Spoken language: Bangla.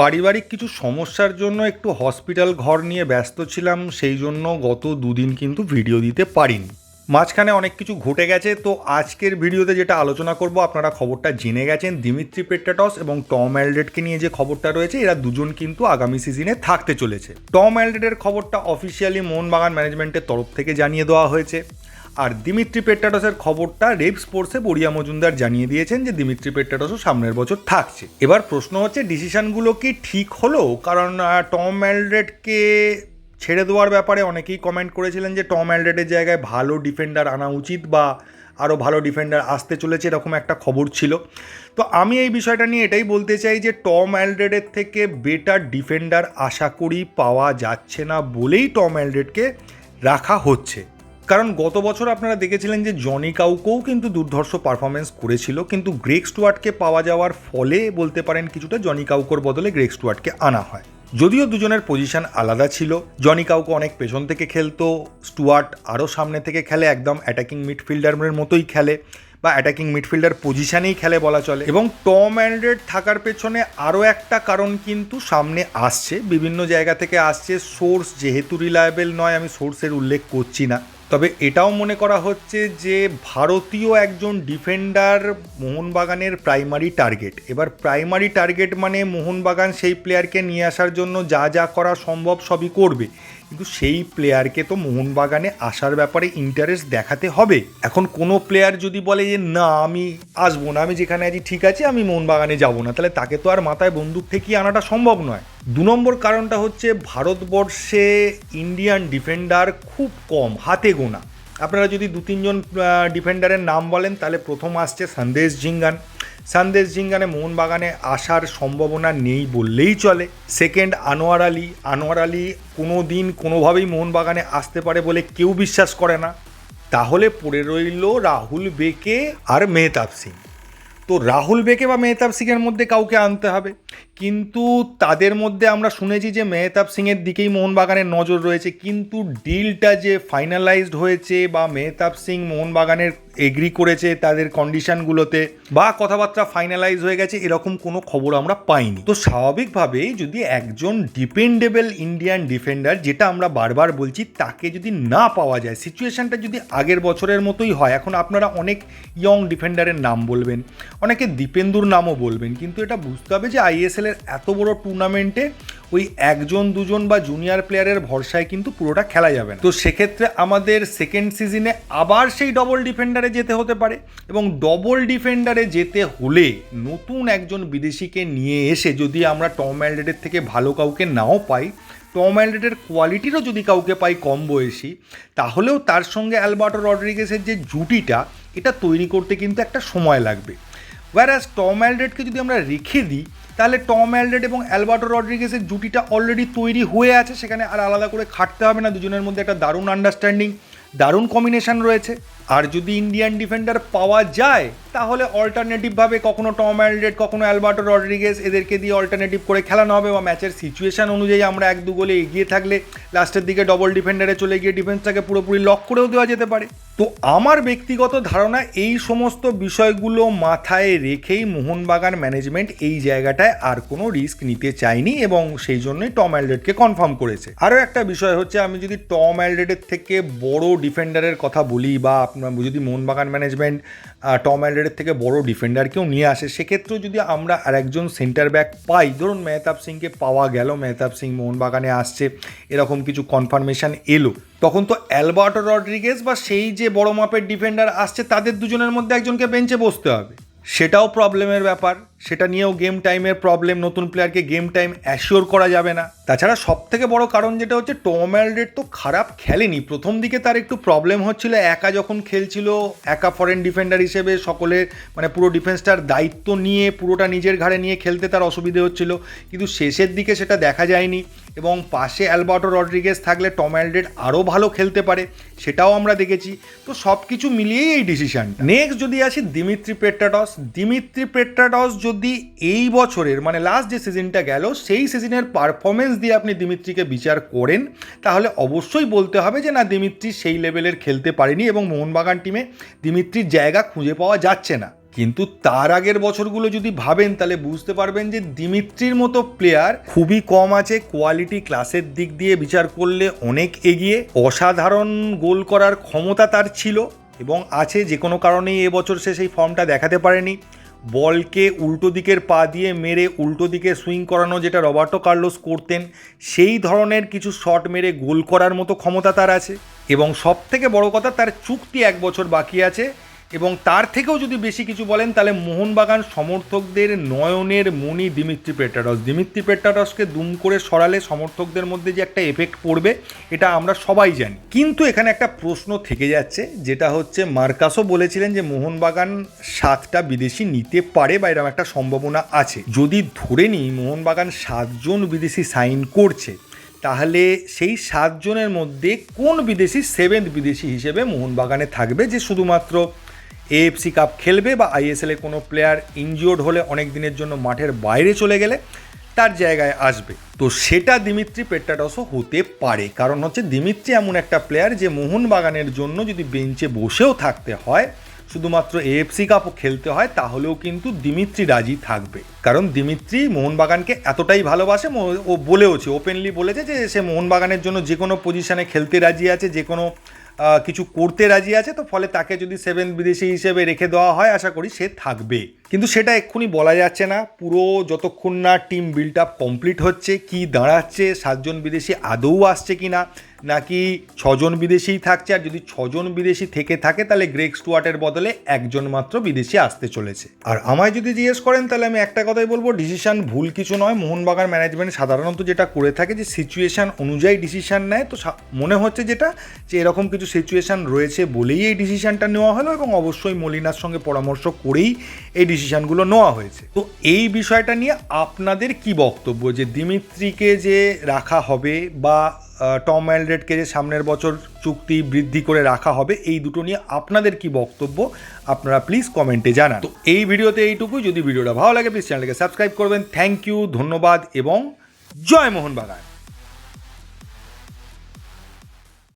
পারিবারিক কিছু সমস্যার জন্য একটু হসপিটাল ঘর নিয়ে ব্যস্ত ছিলাম, সেই জন্য গত দুদিন কিন্তু ভিডিও দিতে পারিনি। মাঝখানে অনেক কিছু ঘটে গেছে, তো আজকের ভিডিওতে যেটা আলোচনা করব, আপনারা খবরটা জেনে গেছেন। দিমিত্রি পেট্টাটস এবং টম অ্যালডেটকে নিয়ে যে খবরটা রয়েছে, এরা দুজন কিন্তু আগামী সিজনে থাকতে চলেছে। টম অ্যালডেটের খবরটা অফিসিয়ালি মোহনবাগান ম্যানেজমেন্টের তরফ থেকে জানিয়ে দেওয়া হয়েছে। আর দিমিত্রি পেট্টাটসের খবরটা রেপ স্পোর্টসে বড়িয়া মজুমদার জানিয়ে দিয়েছেন যে দিমিত্রি পেট্টাটসও সামনের বছর থাকছে। এবার প্রশ্ন হচ্ছে, ডিসিশনগুলো কি ঠিক হলো? কারণ টম অ্যালডেটকে ছেড়ে দেওয়ার ব্যাপারে অনেকেই কমেন্ট করেছিলেন যে টম অ্যালডেটের জায়গায় ভালো ডিফেন্ডার আনা উচিত বা আরও ভালো ডিফেন্ডার আসতে চলেছে এরকম একটা খবর ছিল। তো আমি এই বিষয়টা নিয়ে এটাই বলতে চাই যে টম অ্যালডেটের থেকে বেটার ডিফেন্ডার আশা করি পাওয়া যাচ্ছে না বলেই টম অ্যালডেটকে রাখা হচ্ছে। কারণ গত বছর আপনারা দেখেছিলেন যে জনি কাউকেও কিন্তু দুর্ধর্ষ পারফরমেন্স করেছিল, কিন্তু গ্রেক স্টুয়ার্টকে পাওয়া যাওয়ার ফলে বলতে পারেন কিছুটা জনি কাউকোর বদলে গ্রেক স্টুয়ার্টকে আনা হয়। যদিও দুজনের পজিশন আলাদা ছিল, জনি কাউকে অনেক পেছন থেকে খেলতো, স্টুয়ার্ট আরও সামনে থেকে খেলে, একদম অ্যাটাকিং মিডফিল্ডারের মতোই খেলে বা অ্যাটাকিং মিডফিল্ডার পজিশনেই খেলে বলা চলে। এবং টম অ্যান্ড্রেড থাকার পেছনে আরও একটা কারণ কিন্তু সামনে আসছে, বিভিন্ন জায়গা থেকে আসছে। সোর্স যেহেতু রিলায়েবল নয়, আমি সোর্সের উল্লেখ করছি না। তবে এটাও মনে করা হচ্ছে যে ভারতীয় একজন ডিফেন্ডার মোহনবাগানের প্রাইমারি টার্গেট এবার প্রাইমারি টার্গেট মানে মোহনবাগান সেই প্লেয়ারকে নিয়ে আসার জন্য যা যা করা সম্ভব সবই করবে। কিন্তু সেই প্লেয়ারকে তো মোহনবাগানে আসার ব্যাপারে ইন্টারেস্ট দেখাতে হবে। এখন কোনো প্লেয়ার যদি বলে যে, না, আমি আসব না, আমি যেখানে আছি ঠিক আছে, আমি মোহনবাগানে যাব না, তাহলে তাকে তো আর মাথায় বন্দুক ঠেকিয়ে আনাটা সম্ভব নয়। দু নম্বর কারণটা হচ্ছে ভারতবর্ষে ইন্ডিয়ান ডিফেন্ডার খুব কম, হাতে গোনা। আপনারা যদি দু তিনজন ডিফেন্ডারের নাম বলেন, তাহলে প্রথম আসছে সন্দেশ জিঙ্গান। সন্দেশ জিঙ্গানে মোহনবাগানে আসার সম্ভাবনা নেই বললেই চলে। সেকেন্ড আনোয়ার আলী আনোয়ার আলী কোনো দিন কোনোভাবেই মোহনবাগানে আসতে পারে বলে কেউ বিশ্বাস করে না। তাহলে পড়ে রইল রাহুল বেকে আর মেহতাব সিং। তো রাহুল বেকে বা মেহতাব সিংয়ের মধ্যে কাউকে আনতে হবে। কিন্তু তাদের মধ্যে আমরা শুনেছি যে মেহতাব সিংয়ের দিকেই মোহনবাগানের নজর রয়েছে। কিন্তু ডিলটা যে ফাইনালাইজড হয়েছে বা মেহতাব সিং মোহনবাগানের এগ্রি করেছে তাদের কন্ডিশনগুলোতে বা কথাবার্তা ফাইনালাইজ হয়ে গেছে, এরকম কোনো খবর আমরা পাইনি। তো স্বাভাবিকভাবেই যদি একজন ডিপেন্ডেবল ইন্ডিয়ান ডিফেন্ডার যেটা আমরা বারবার বলছি, তাকে যদি না পাওয়া যায় সিচুয়েশনটা যদি আগের বছরের মতোই হয়, এখন আপনারা অনেক ইয়ং ডিফেন্ডারের নাম বলবেন, অনেকে দীপেন্দুর নামও বলবেন, কিন্তু এটা বুঝতে হবে যে আইএসএল এর এত বড় টুর্নামেন্টে ওই একজন, দুজন বা জুনিয়র প্লেয়ারের ভরসায় কিন্তু পুরোটা খেলা যাবে না। তো সেক্ষেত্রে আমাদের সেকেন্ড সিজনে আবার সেই ডবল ডিফেন্ডারে যেতে হতে পারে এবং ডবল ডিফেন্ডারে যেতে হলে নতুন একজন বিদেশিকে নিয়ে এসে যদি আমরা টম অ্যালডেডের থেকে ভালো কাউকে নাও পাই টম অ্যালডেডের কোয়ালিটিরও যদি কাউকে পাই কম বয়সী, তাহলেও তার সঙ্গে অ্যালবার্টো রড্রিগেসের যে জুটিটা, এটা তৈরি করতে কিন্তু একটা সময় লাগবে। ওয়ার ওয়ারাস টম অ্যালডেডকে যদি আমরা রেখে দিই তাহলে টম অ্যালডেড এবং অ্যালবার্টো রড্রিগেসের জুটিটা অলরেডি তৈরি হয়ে আছে, সেখানে আর আলাদা করে খাটতে হবে না, দুজনের মধ্যে একটা দারুণ আন্ডারস্ট্যান্ডিং দারুণ কম্বিনেশান রয়েছে। আর যদি ইন্ডিয়ান ডিফেন্ডার পাওয়া যায় তাহলে অল্টারনেটিভভাবে কখনো টম অ্যালডেড কখনো অ্যালবার্টো রড্রিগেস এদেরকে দিয়ে অল্টারনেটিভ করে খেলানো হবে বা ম্যাচের সিচুয়েশন অনুযায়ী আমরা এক দু গোলে এগিয়ে থাকলে লাস্টের দিকে ডবল ডিফেন্ডারে চলে গিয়ে ডিফেন্সটাকে পুরোপুরি লক করেও দেওয়া যেতে পারে। তো আমার ব্যক্তিগত ধারণা এই সমস্ত বিষয়গুলো মাথায় রেখেই মোহনবাগান ম্যানেজমেন্ট এই জায়গাটায় আর কোনো রিস্ক নিতে চায়নি এবং সেই জন্যই টম অ্যালডেডকে কনফার্ম করেছে। আরও একটা বিষয় হচ্ছে, আমি যদি টম অ্যালডেডের থেকে বড় ডিফেন্ডারের কথা বলি বা আপনার যদি মোহনবাগান ম্যানেজমেন্ট টম অ্যালডেডের থেকে বড় ডিফেন্ডারকেও নিয়ে আসে। সেক্ষেত্রেও যদি আমরা আরেকজন সেন্টার ব্যাক পাই, ধরুন মেহতাব সিংকে পাওয়া গেল, মেহতাব সিং মোহনবাগানে আসছে, এরকম কিছু কনফার্মেশন এলো, তখন তো অ্যালবার্টো রড্রিগেস বা সেই যে বড় মাপের ডিফেন্ডার আসছে, তাদের দুজনের মধ্যে একজনকে বেঞ্চে বসতে হবে। সেটাও প্রবলেমের ব্যাপার। সেটা নিয়েও গেম টাইমের প্রবলেম নতুন প্লেয়ারকে গেম টাইম অ্যাসিওর করা যাবে না। তাছাড়া সব থেকে বড় কারণ যেটা হচ্ছে টম তো খারাপ খেলেনি। প্রথম দিকে তার একটু প্রবলেম হচ্ছিল, একা যখন খেলছিল, একা ফরেন ডিফেন্ডার হিসেবে সকলের মানে পুরো ডিফেন্সটার দায়িত্ব নিয়ে, পুরোটা নিজের ঘাড়ে নিয়ে খেলতে তার অসুবিধে হচ্ছিল। কিন্তু শেষের দিকে সেটা দেখা যায়নি। এবং পাশে অ্যালবার্টো রড্রিগেস থাকলে টম অ্যালডেড আরও ভালো খেলতে পারে, সেটাও আমরা দেখেছি। তো সব কিছু মিলিয়েই এই ডিসিশনটা নেক্সট যদি আসি দিমিত্রি পেট্রাটস। দিমিত্রি পেট্রাটস যদি এই বছরের মানে লাস্ট যে সিজনটা গেল, সেই সিজনের পারফরমেন্স দিয়ে আপনি দিমিত্রিকে বিচার করেন, তাহলে অবশ্যই বলতে হবে যে না, দিমিত্রি সেই লেভেলের খেলতে পারেনি এবং মোহনবাগান টিমে দিমিত্রির জায়গা খুঁজে পাওয়া যাচ্ছে না। কিন্তু তার আগের বছরগুলো যদি ভাবেন, তাহলে বুঝতে পারবেন যে দিমিত্রির মতো প্লেয়ার খুবই কম আছে। কোয়ালিটি ক্লাসের দিক দিয়ে বিচার করলে অনেক এগিয়ে। অসাধারণ গোল করার ক্ষমতা তার ছিল এবং আছে, যে কোনো কারণেই এবছর সে সেই ফর্মটা দেখাতে পারেনি। বলকে উল্টো দিকের পা দিয়ে মেরে উল্টো দিকে সুইং করানো, যেটা রবার্টো কার্লোস করতেন, সেই ধরনের কিছু শট মেরে গোল করার মতো ক্ষমতা তার আছে। এবং সব থেকে বড় কথা, তার চুক্তি এক বছর বাকি আছে। এবং তার থেকেও যদি বেশি কিছু বলেন, তাহলে মোহনবাগান সমর্থকদের নয়নের মণি দিমিত্রি পেট্টারস দিমিত্রি পেট্টারসকে দুম করে সরালে সমর্থকদের মধ্যে যে একটা এফেক্ট পড়বে, এটা আমরা সবাই জানি। কিন্তু এখানে একটা প্রশ্ন থেকে যাচ্ছে, যেটা হচ্ছে মার্কাসও বলেছিলেন যে মোহনবাগান সাতটা বিদেশি নিতে পারে বা এরকম একটা সম্ভাবনা আছে। যদি ধরে নিই মোহনবাগান সাতজন বিদেশি সাইন করছে, তাহলে সেই সাতজনের মধ্যে কোন বিদেশি সেভেন্থ বিদেশি হিসেবে মোহনবাগানে থাকবে, যে শুধুমাত্র এএফসি কাপ খেলবে বা আইএসএলে কোনো প্লেয়ার ইনজিওর্ড হলে অনেক দিনের জন্য মাঠের বাইরে চলে গেলে তার জায়গায় আসবে। তো সেটা দিমিত্রি পেট্টাটসও হতে পারে। কারণ হচ্ছে দিমিত্রি এমন একটা প্লেয়ার যে মোহনবাগানের জন্য যদি বেঞ্চে বসেও থাকতে হয়, শুধুমাত্র এএফসি কাপও খেলতে হয়, তাহলেও কিন্তু দিমিত্রি রাজি থাকবে। কারণ দিমিত্রি মোহনবাগানকে এতটাই ভালোবাসে ও বলেওছে ওপেনলি বলেছে যে সে মোহনবাগানের জন্য যে কোনো পজিশনে খেলতে রাজি আছে, যে কোনো কিছু করতে রাজি আছে, তো ফলে তাকে যদি সেভেন বিদেশি হিসেবে রেখে দেওয়া হয়, আশা করি সে থাকবে। কিন্তু সেটা এক্ষুনি বলা যাচ্ছে না। পুরো যতক্ষণ না টিম বিল্ড আপ কমপ্লিট হচ্ছে, কি দাঁড়াচ্ছে, সাতজন বিদেশি আদৌ আসছে কি না নাকি ছজন বিদেশিই থাকছে? আর যদি ছজন বিদেশি থেকে থাকে, তাহলে গ্রেক স্টুয়ার্টের বদলে একজন মাত্র বিদেশি আসতে চলেছে। আর আমায় যদি জিজ্ঞেস করেন, তাহলে আমি একটা কথাই বলব ডিসিশন ভুল কিছু নয়। মোহনবাগান ম্যানেজমেন্ট সাধারণত যেটা করে থাকে, যে সিচুয়েশন অনুযায়ী ডিসিশন নেয়। তো মনে হচ্ছে যেটা, যে এরকম কিছু সিচুয়েশন রয়েছে বলেই এই ডিসিশনটা নেওয়া হলো এবং অবশ্যই মলিনার সঙ্গে পরামর্শ করেই এই ডিসিশনগুলো নেওয়া হয়েছে। তো এই বিষয়টা নিয়ে আপনাদের কি বক্তব্য? যে দিমিত্রিকে যে রাখা হবে বা টম অ্যালড্রেডকে যে সামনের বছর চুক্তি বৃদ্ধি করে রাখা হবে, এই দুটো নিয়ে আপনাদের কি বক্তব্য, আপনারা প্লিজ কমেন্টে জানান। তো এই ভিডিওতে এইটুকুই যদি ভিডিওটা ভালো লাগে প্লিজ চ্যানেলকে সাবস্ক্রাইব করবেন। থ্যাংক ইউ ধন্যবাদ এবং জয় মোহনবাগান।